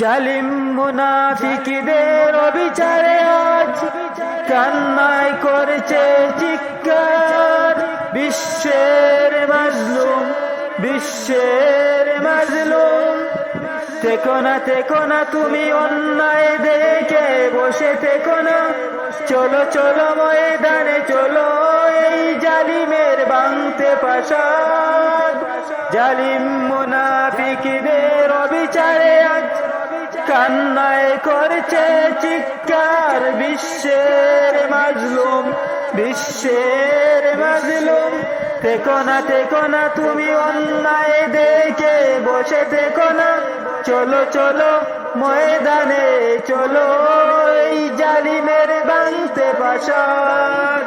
জালিম মুনাফিকদের অবিচারে আজ কান্নায় করেছে চিৎকার। বিশ্বের মাজলুম বিশ্বের মাজলুম। থেকো না না, তুমি অন্যায় দেখে বসে না। চলো চলো ময়দানে, চলো এই জালিমের বাংতে পাশাদ। জালিম মুনাফিকদের অবিচারে আজ কান্নায় করছে চিৎকার বিশ্বের মাজলুম বিশ্বের মাজলুম। থেকো না থেকো না, তুমি অন্যায় দেখে বসে থেকো না। চলো চলো, ময়দানে, চলো, এই জালিমের বাংতে পাশার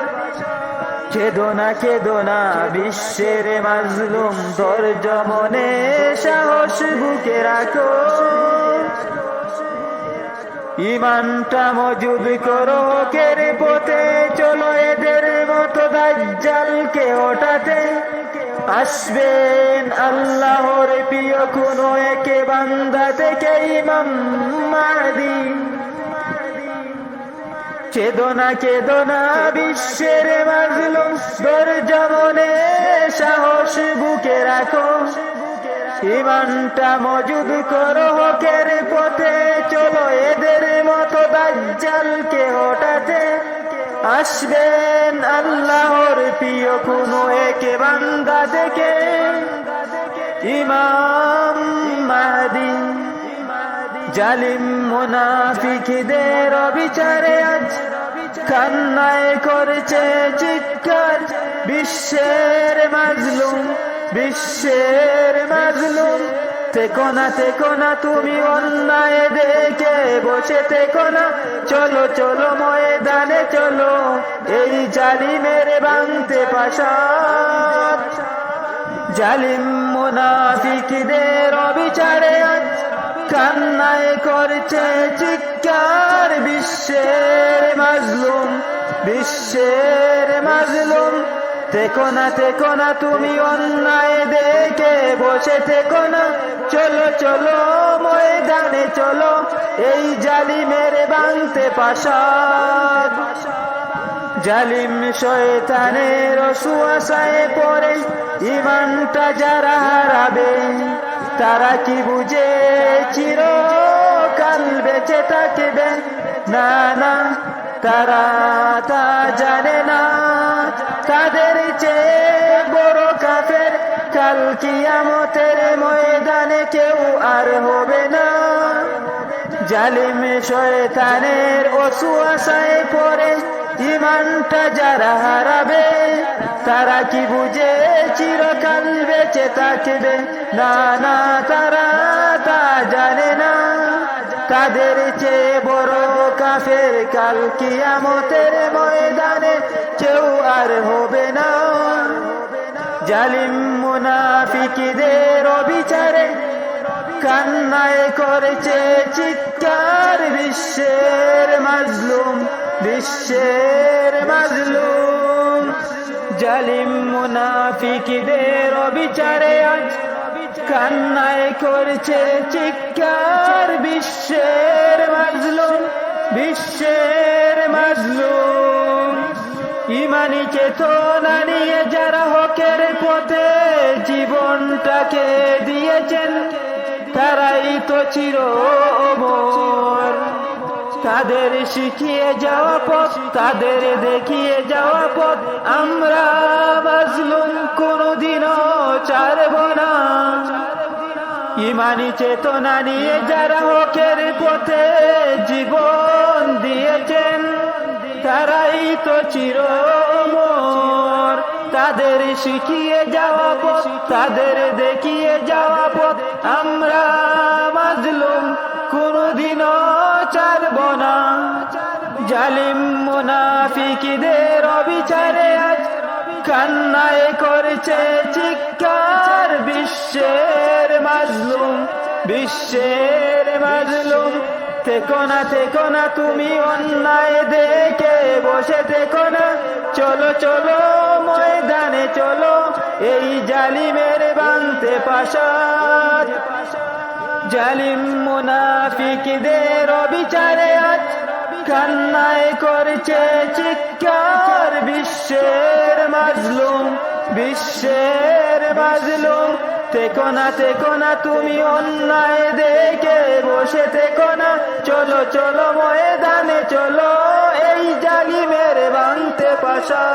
কেদোনা কেদোনা বিশ্বের মাজলুম ধৈর্য মনে সাহস বুকে রাখো। ইমানটা মজুদ করো কের পথে চলো, এদের মতো দাজ্জালকে ওঠাতে আসবেন আল্লাহর প্রিয় কোনো একে বান্দা থেকে ইমাম মাহদি চেদনা চেদনা বিশ্বের মাজলুম ধৈর্য মনে সাহস বুকে রাখো। ইমানটা মজুদ করো হকের পথে মতো দাজ্জালকে হঠাতে আসবেন আল্লাহর প্রিয় কোনো একে বান্দা দেখে। ইমাম মাহদি, জালিম মুনাফিকদের অবিচারে আজ কান্নায় করেছে চিৎকার। বিশ্বের মাজলুম বিশ্বের মাজলুম, থেকো না থেকো না, তুমি অন্যায় দেখে বসে থেকো না। চলো চলো ময়দানে, চলো। এই জালিমের বাংতে পাশাত। জালিম মুনাফিকদের অবিচারে আজ কান্নায় করছে চিৎকার বিশ্বের মাজলুম বিশ্বের মাজলুম। থেকো না থেকো না, তুমি অন্যায় দেখে বসে থেকো না। চলো চলো, ময়দানে চলো, এই জালিমের বাংতে পাশাদ জালিম শয়তানের সুয়াশায় পড়ে, ইমানটা যারা হারাবে, তারা কি বুঝে? চির কাল বেঁচে থাকবে? না না, তারা তা জানে না। তাদের চেয়ে কাল কিয়ামতের ময়দানে কেউ আর হবে না। জালিম শয়তানের অসুয়াশায় পড়ে ইমানটা যারা হারাবে, তারা কি বুঝে চিরকাল বেঁচে থাকবে? না না, তারা তা জানে না। তাদের চেয়ে বড় কাফের কাল কিয়ামতের ময়দানে কেউ আর হবে না। জালিম মুনাফিকদের অবিচারে কান্নায় করেছে চিৎকার বিশ্বের মাজলুম বিশ্বের মাজলুম। জালিম মুনাফিকদের অবিচারে আজ কান্নায় করেছে চিৎকার বিশ্বের মাজলুম বিশ্বের মাজলুম। ইমানি চেতনা চির তাদের শিখিয়ে যাওয়া পথ, তাদের দেখিয়ে যাওয়া পথ। আমরা বাজলুম কোনোদিনও চারব না। ইমানি চেতনা নিয়ে যারা হকের পথে জীবন দিয়েছেন, তারাই তো চিরমর তাদের শিখিয়ে যাওয়া পথ, তাদের দেখিয়ে যাওয়া পথ। আমরা মাজলুম, কোনোদিনও চারব না। জালিম মুনাফিকদের অবিচারে আজ কান্নায় করেছে চিৎকার বিশ্বের মাজলুম বিশ্বের মাজলুম। থেকো না তুমি অন্যায় দেখে বসে থেকো না। চলো চলো চলো এই জালিমের বানতে পাশাদ জালিম মুনাফিকদের অবিচারে আজ কান্নায় করছে চিৎকার। বিশ্বের মাজলুম বিশ্বের মাজলুম। তেকো না না, তুমি অন্যায় দেখে বসে তেকো না। চলো চলো ময়দানে, চলো এই জালিমের বাংতে পাশা